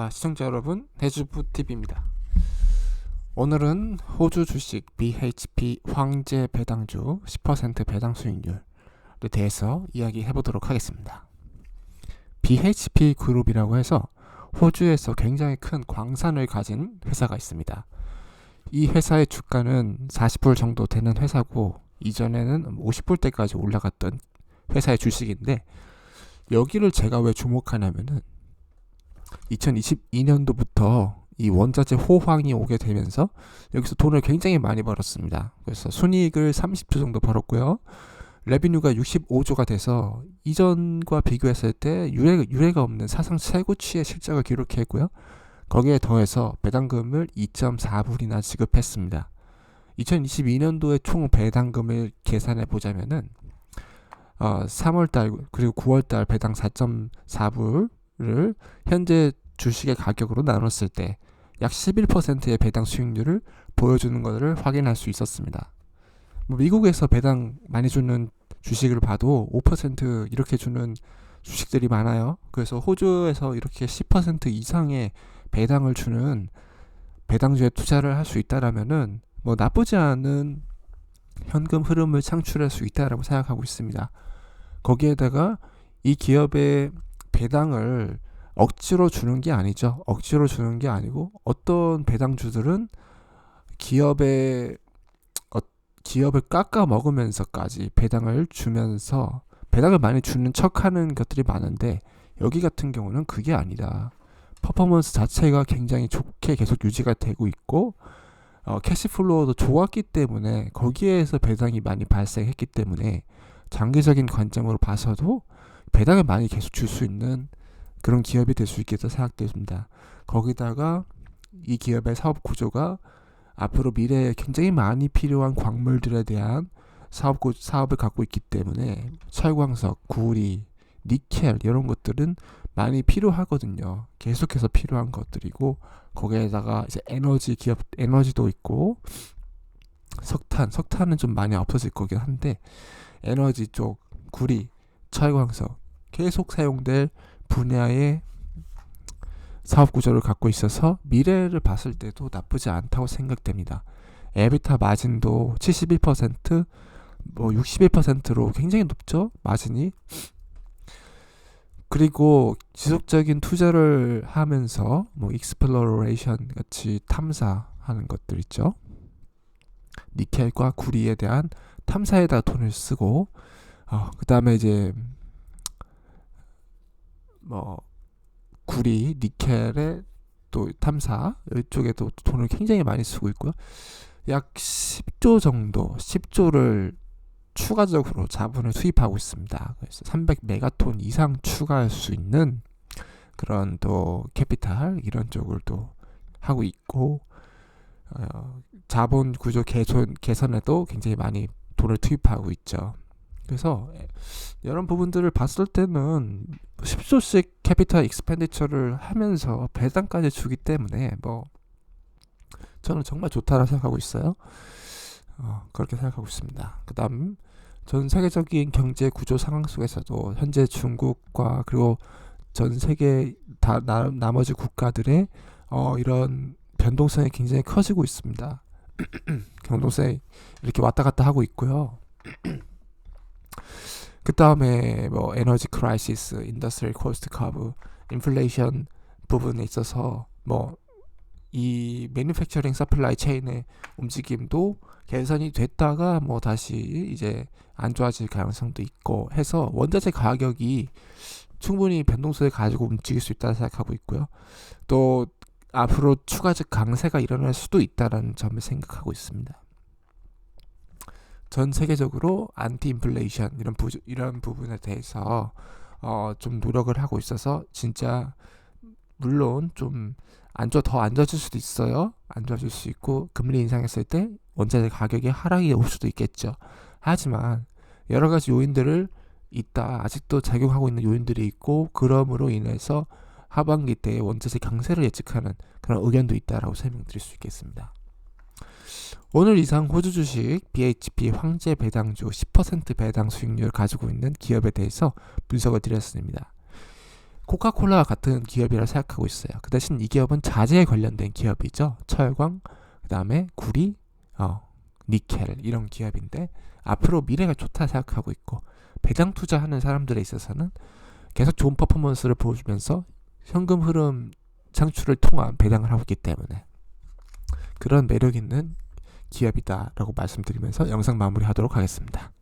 아, 시청자 여러분, 해주부 TV입니다. 오늘은 호주 주식 BHP 황제 배당주 10% 배당 수익률에 대해서 이야기해 보도록 하겠습니다. BHP 그룹이라고 해서 호주에서 굉장히 큰 광산을 가진 회사가 있습니다. 이 회사의 주가는 40불 정도 되는 회사고 이전에는 50불 대까지 올라갔던 회사의 주식인데 여기를 제가 왜 주목하냐면은 2022년도부터 이 원자재 호황이 오게 되면서 여기서 돈을 굉장히 많이 벌었습니다. 그래서 순이익을 30조 정도 벌었고요. 레비뉴가 65조가 돼서 이전과 비교했을 때 유례, 유례가 없는 사상 최고치의 실적을 기록했고요. 거기에 더해서 배당금을 2.4불이나 지급했습니다. 2022년도에 총 배당금을 계산해 보자면은 어, 3월달 그리고 9월달 배당 4.4불 을 현재 주식의 가격으로 나눴을 때 약 11%의 배당 수익률을 보여주는 것을 확인할 수 있었습니다. 뭐 미국에서 배당 많이 주는 주식을 봐도 5% 이렇게 주는 주식들이 많아요. 그래서 호주에서 이렇게 10% 이상의 배당을 주는 배당주에 투자를 할 수 있다라면은 뭐 나쁘지 않은 현금 흐름을 창출할 수 있다라고 생각하고 있습니다. 거기에다가 이 기업의 배당을 억지로 주는 게 아니죠. 억지로 주는 게 아니고 어떤 배당주들은 기업의 어, 기업을 깎아 먹으면서까지 배당을 주면서 배당을 많이 주는 척하는 것들이 많은데 여기 같은 경우는 그게 아니다. 퍼포먼스 자체가 굉장히 좋게 계속 유지가 되고 있고 어, 캐시플로우도 좋았기 때문에 거기에서 배당이 많이 발생했기 때문에 장기적인 관점으로 봐서도 배당을 많이 계속 줄 수 있는 그런 기업이 될 수 있겠다 생각됩니다. 거기다가 이 기업의 사업 구조가 앞으로 미래에 굉장히 많이 필요한 광물들에 대한 사업 구, 사업을 갖고 있기 때문에 철광석, 구리, 니켈 이런 것들은 많이 필요하거든요. 계속해서 필요한 것들이고 거기에다가 이제 에너지 기업 에너지도 있고 석탄, 석탄은 좀 많이 없어질 거긴 한데 에너지 쪽 구리, 철광석 계속 사용될 분야의 사업 구조를 갖고 있어서 미래를 봤을 때도 나쁘지 않다고 생각됩니다. 에비타 마진도 71%, 뭐 61%로 굉장히 높죠. 마진이. 그리고 지속적인 투자를 하면서 뭐 익스플로레이션 같이 탐사하는 것들 있죠. 니켈과 구리에 대한 탐사에다 돈을 쓰고 어, 그 다음에 이제 뭐 구리, 니켈의 또 탐사 이쪽에도 돈을 굉장히 많이 쓰고 있고요. 약 10조 정도, 10조를 추가적으로 자본을 투입하고 있습니다. 그래서 300메가톤 이상 추가할 수 있는 그런 또 캐피탈 이런 쪽을 또 하고 있고 어, 자본 구조 개선 개선에도 굉장히 많이 돈을 투입하고 있죠. 그래서 이런 부분들을 봤을 때는 10조씩 캐피탈 익스펜디처를 하면서 배당까지 주기 때문에 뭐 저는 정말 좋다고 생각하고 있어요. 어, 그렇게 생각하고 있습니다. 그다음 전 세계적인 경제 구조 상황 속에서도 현재 중국과 그리고 전 세계 다 나, 나머지 국가들의 어, 이런 변동성이 굉장히 커지고 있습니다. 변동성이 이렇게 왔다 갔다 하고 있고요. 그 다음에 뭐 에너지 크라이시스, 인더스트리 코스트 커브, 인플레이션 부분에 있어서 뭐 이 매니팩처링 서플라이 체인의 움직임도 개선이 됐다가 뭐 다시 이제 안 좋아질 가능성도 있고 해서 원자재 가격이 충분히 변동성을 가지고 움직일 수 있다고 생각하고 있고요. 또 앞으로 추가적 강세가 일어날 수도 있다라는 점을 생각하고 있습니다. 전 세계적으로 안티 인플레이션 이런 부, 이런 부분에 대해서 어, 좀 노력을 하고 있어서 진짜 물론 좀 안좋 더 안 좋아질 수도 있어요. 안 좋아질 수 있고 금리 인상했을 때 원자재 가격이 하락이 올 수도 있겠죠. 하지만 여러 가지 요인들을 있다 아직도 작용하고 있는 요인들이 있고 그럼으로 인해서 하반기 때 원자재 강세를 예측하는 그런 의견도 있다라고 설명드릴 수 있겠습니다. 오늘 이상 호주 주식 BHP 황제 배당주 10% 배당 수익률을 가지고 있는 기업에 대해서 분석을 드렸습니다. 코카콜라와 같은 기업이라 생각하고 있어요. 그 대신 이 기업은 자재에 관련된 기업이죠. 철광, 그 다음에 구리, 어, 니켈 이런 기업인데 앞으로 미래가 좋다 생각하고 있고 배당 투자하는 사람들에 있어서는 계속 좋은 퍼포먼스를 보여주면서 현금 흐름 창출을 통한 배당을 하고 있기 때문에 그런 매력 있는 기업이다라고 말씀드리면서 영상 마무리하도록 하겠습니다.